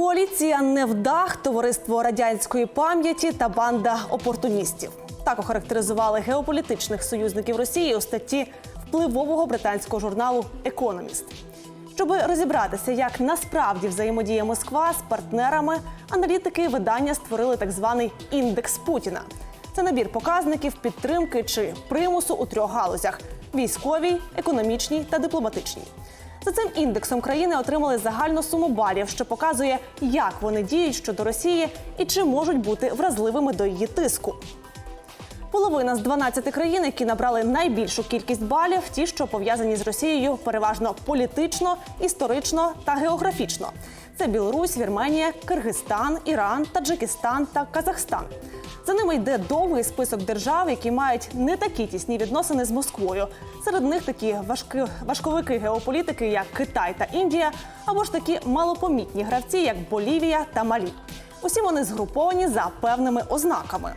Коаліція невдах, товариство радянської пам'яті та банда опортуністів. Так охарактеризували геополітичних союзників Росії у статті впливового британського журналу Економіст. Щоби розібратися, як насправді взаємодіє Москва з партнерами, аналітики видання створили так званий індекс Путіна. Це набір показників підтримки чи примусу у трьох галузях: військовій, економічній та дипломатичній. За цим індексом країни отримали загальну суму балів, що показує, як вони діють щодо Росії і чи можуть бути вразливими до її тиску. Половина з 12 країн, які набрали найбільшу кількість балів, ті, що пов'язані з Росією, переважно політично, історично та географічно. Це Білорусь, Вірменія, Киргизстан, Іран, Таджикистан та Казахстан. За ними йде довгий список держав, які мають не такі тісні відносини з Москвою. Серед них такі важки, важковики геополітики, як Китай та Індія, або ж такі малопомітні гравці, як Болівія та Малі. Усі вони згруповані за певними ознаками.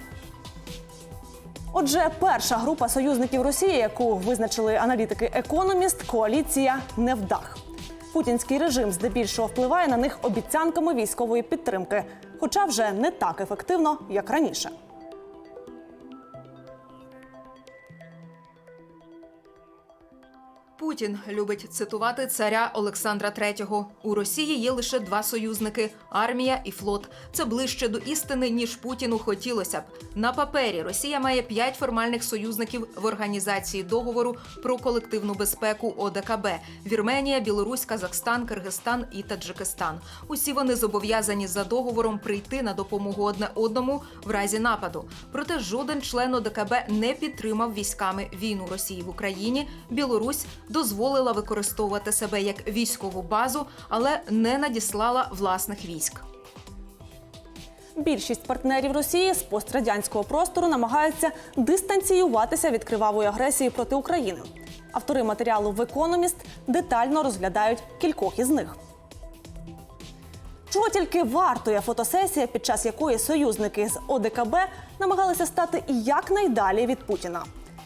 Отже, перша група союзників Росії, яку визначили аналітики Економіст, коаліція невдах. Путінський режим здебільшого впливає на них обіцянками військової підтримки, хоча вже не так ефективно, як раніше. Путін любить цитувати царя Олександра III. У Росії є лише два союзники армія і флот. Це ближче до істини, ніж Путіну хотілося б. На папері Росія має п'ять формальних союзників в організації договору про колективну безпеку ОДКБ: Вірменія, Білорусь, Казахстан, Киргизстан і Таджикистан. Усі вони зобов'язані за договором прийти на допомогу одне одному в разі нападу. Проте жоден член ОДКБ не підтримав військами війну Росії в Україні. Білорусь дозволила використовувати себе як військову базу, але не надіслала власних військ. Більшість партнерів Росії з пострадянського простору намагаються дистанціюватися від кривавої агресії проти України. Автори матеріалу в Економіст детально розглядають кількох із них. Чого тільки вартує фотосесія, під час якої союзники з ОДКБ намагалися стати якнайдалі від Путіна.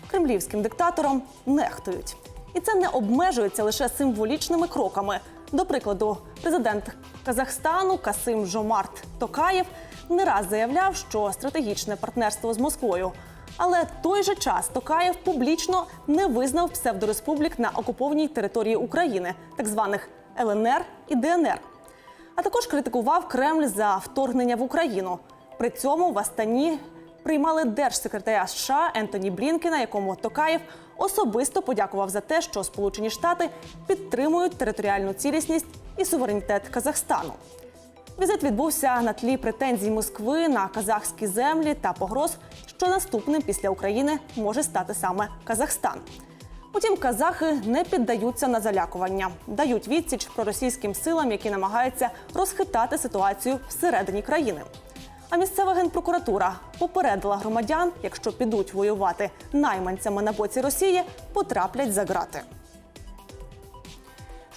Кремлівським диктатором нехтують. І це не обмежується лише символічними кроками. До прикладу, президент Казахстану Касим Жомарт Токаєв не раз заявляв, що стратегічне партнерство з Москвою. Але той же час Токаєв публічно не визнав псевдореспублік на окупованій території України, так званих ЛНР і ДНР. А також критикував Кремль за вторгнення в Україну. При цьому в Астані приймали держсекретаря США Ентоні Блінкена, якому Токаєв особисто подякував за те, що Сполучені Штати підтримують територіальну цілісність і суверенітет Казахстану. Візит відбувся на тлі претензій Москви на казахські землі та погроз, що наступним після України може стати саме Казахстан. Утім, казахи не піддаються на залякування, дають відсіч проросійським силам, які намагаються розхитати ситуацію всередині країни. А місцева генпрокуратура попередила громадян, якщо підуть воювати найманцями на боці Росії, потраплять за ґрати.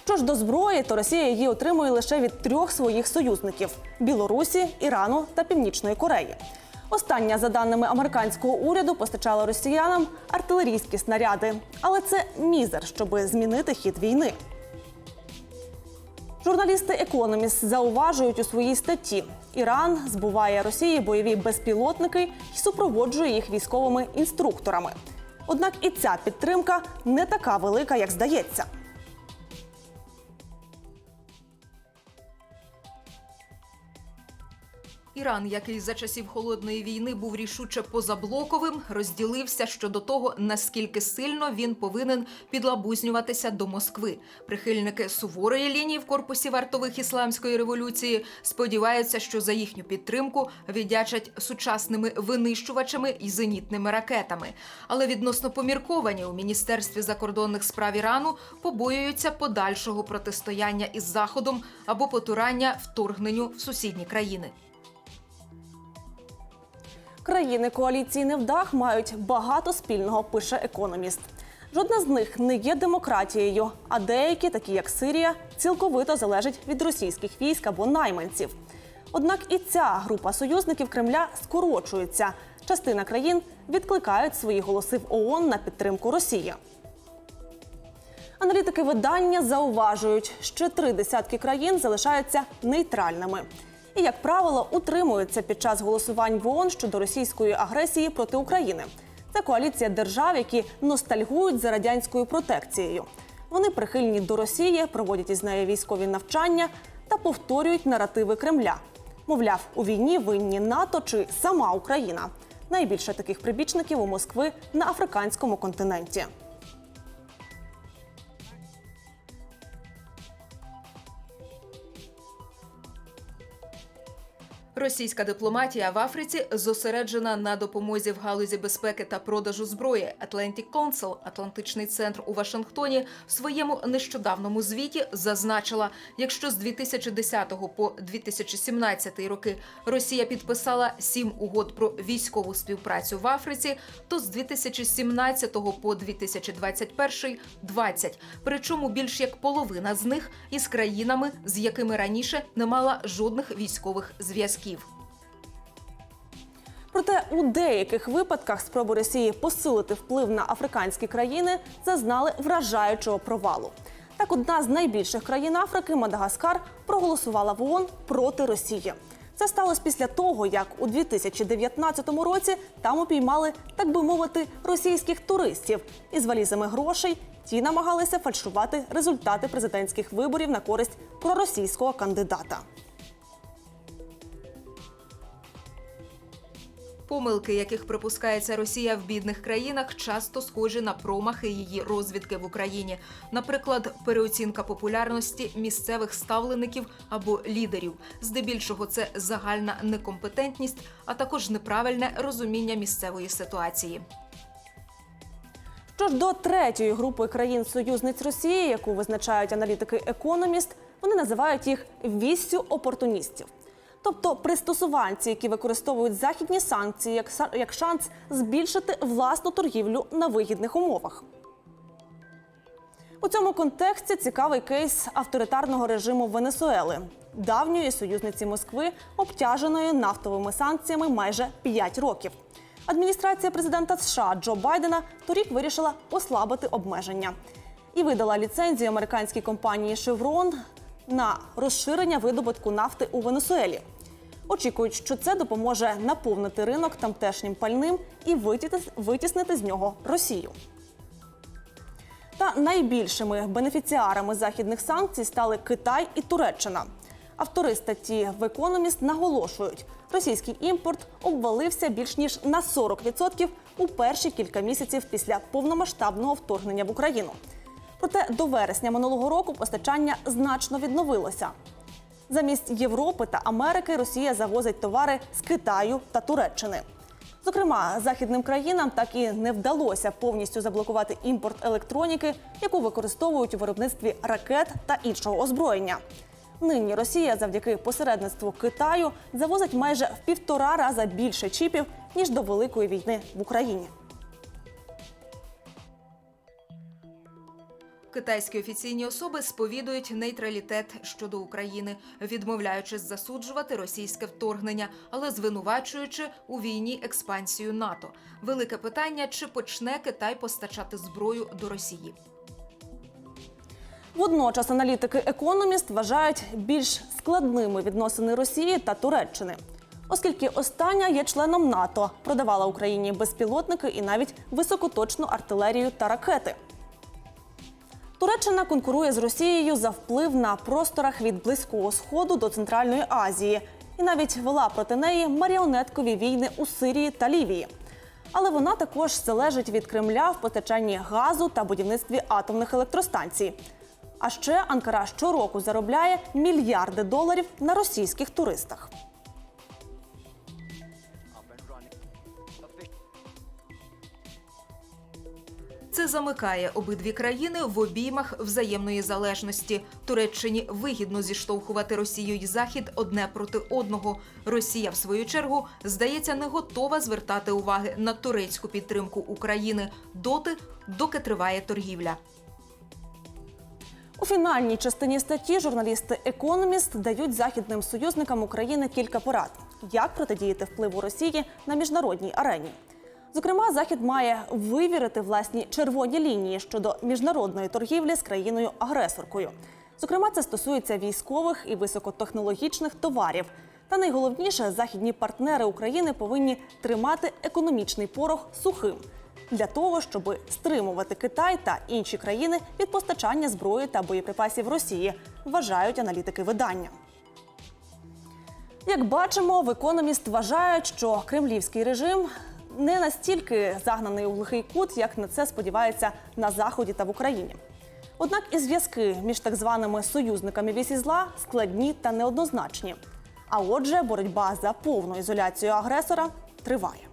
Що ж до зброї, то Росія її отримує лише від трьох своїх союзників: Білорусі, Ірану та Північної Кореї. Остання, за даними американського уряду, постачала росіянам артилерійські снаряди, але це мізер, щоби змінити хід війни. Журналісти Економіст зауважують у своїй статті: Іран збуває Росії бойові безпілотники і супроводжує їх військовими інструкторами. Однак і ця підтримка не така велика, як здається. Іран, який за часів холодної війни був рішуче позаблоковим, розділився щодо того, наскільки сильно він повинен підлабузнюватися до Москви. Прихильники суворої лінії в корпусі вартових ісламської революції сподіваються, що за їхню підтримку віддячать сучасними винищувачами і зенітними ракетами. Але відносно помірковані у міністерстві закордонних справ Ірану побоюються подальшого протистояння із заходом або потурання вторгненню в сусідні країни. Країни коаліції невдах мають багато спільного, пише економіст. Жодна з них не є демократією, а деякі, такі як Сирія, цілковито залежать від російських військ або найманців. Однак і ця група союзників Кремля скорочується. Частина країн відкликають свої голоси в ООН на підтримку Росії. Аналітики видання зауважують, що три десятки країн залишаються нейтральними. І, як правило, утримуються під час голосувань в ООН щодо російської агресії проти України. Це коаліція держав, які ностальгують за радянською протекцією. Вони прихильні до Росії, проводять із нею військові навчання та повторюють наративи Кремля. Мовляв, у війні винні НАТО чи сама Україна. Найбільше таких прибічників у Москви на африканському континенті. Російська дипломатія в Африці зосереджена на допомозі в галузі безпеки та продажу зброї. Atlantic Council, Атлантичний центр у Вашингтоні, в своєму нещодавному звіті зазначила, якщо з 2010 по 2017 роки Росія підписала сім угод про військову співпрацю в Африці, то з 2017 по 2021 – 20. Причому більш як половина з них із країнами, з якими раніше не мала жодних військових зв'язків. Проте у деяких випадках спроби Росії посилити вплив на африканські країни зазнали вражаючого провалу. Так, одна з найбільших країн Африки, Мадагаскар, проголосувала в ООН проти Росії. Це сталося після того, як у 2019 році там упіймали, так би мовити, російських туристів із валізами грошей. Ті намагалися фальшувати результати президентських виборів на користь проросійського кандидата. Помилки, яких припускається Росія в бідних країнах, часто схожі на промахи її розвідки в Україні. Наприклад, переоцінка популярності місцевих ставлеників або лідерів. Здебільшого це загальна некомпетентність, а також неправильне розуміння місцевої ситуації. Що ж до третьої групи країн-союзниць Росії, яку визначають аналітики Економіст, вони називають їх віссю опортуністів. Тобто пристосуванці, які використовують західні санкції як, як шанс збільшити власну торгівлю на вигідних умовах. У цьому контексті цікавий кейс авторитарного режиму Венесуели, давньої союзниці Москви, обтяженої нафтовими санкціями майже 5 років. Адміністрація президента США Джо Байдена торік вирішила послабити обмеження і видала ліцензію американській компанії Chevron на розширення видобутку нафти у Венесуелі. Очікують, що це допоможе наповнити ринок тамтешнім пальним і витіс- витіснити з нього Росію. Та найбільшими бенефіціарами західних санкцій стали Китай і Туреччина. Автори статті в Економіст наголошують, російський імпорт обвалився більш ніж на 40% у перші кілька місяців після повномасштабного вторгнення в Україну. Проте до вересня минулого року постачання значно відновилося. Замість Європи та Америки Росія завозить товари з Китаю та Туреччини. Зокрема, західним країнам так і не вдалося повністю заблокувати імпорт електроніки, яку використовують у виробництві ракет та іншого озброєння. Нині Росія завдяки посередництву Китаю завозить майже в півтора раза більше чіпів ніж до великої війни в Україні. Китайські офіційні особи сповідують нейтралітет щодо України, відмовляючись засуджувати російське вторгнення, але звинувачуючи у війні експансію НАТО. Велике питання: чи почне Китай постачати зброю до Росії? Водночас аналітики Економіст вважають більш складними відносини Росії та Туреччини, оскільки остання є членом НАТО, продавала Україні безпілотники і навіть високоточну артилерію та ракети. Туреччина конкурує з Росією за вплив на просторах від Близького Сходу до Центральної Азії і навіть вела проти неї маріонеткові війни у Сирії та Лівії. Але вона також залежить від Кремля в постачанні газу та будівництві атомних електростанцій. А ще Анкара щороку заробляє мільярди доларів на російських туристах. Це замикає обидві країни в обіймах взаємної залежності. Туреччині вигідно зіштовхувати Росію і Захід одне проти одного. Росія, в свою чергу, здається, не готова звертати уваги на турецьку підтримку України доти, доки триває торгівля. У фінальній частині статті журналісти Економіст дають західним союзникам України кілька порад, як протидіяти впливу Росії на міжнародній арені. Зокрема, захід має вивірити власні червоні лінії щодо міжнародної торгівлі з країною-агресоркою. Зокрема, це стосується військових і високотехнологічних товарів. Та найголовніше, західні партнери України повинні тримати економічний порох сухим для того, щоб стримувати Китай та інші країни від постачання зброї та боєприпасів Росії, вважають аналітики видання. Як бачимо, в економіст вважають, що кремлівський режим не настільки загнаний у глухий кут, як на це сподівається на заході та в Україні. Однак і зв'язки між так званими союзниками вісі зла складні та неоднозначні. А отже, боротьба за повну ізоляцію агресора триває.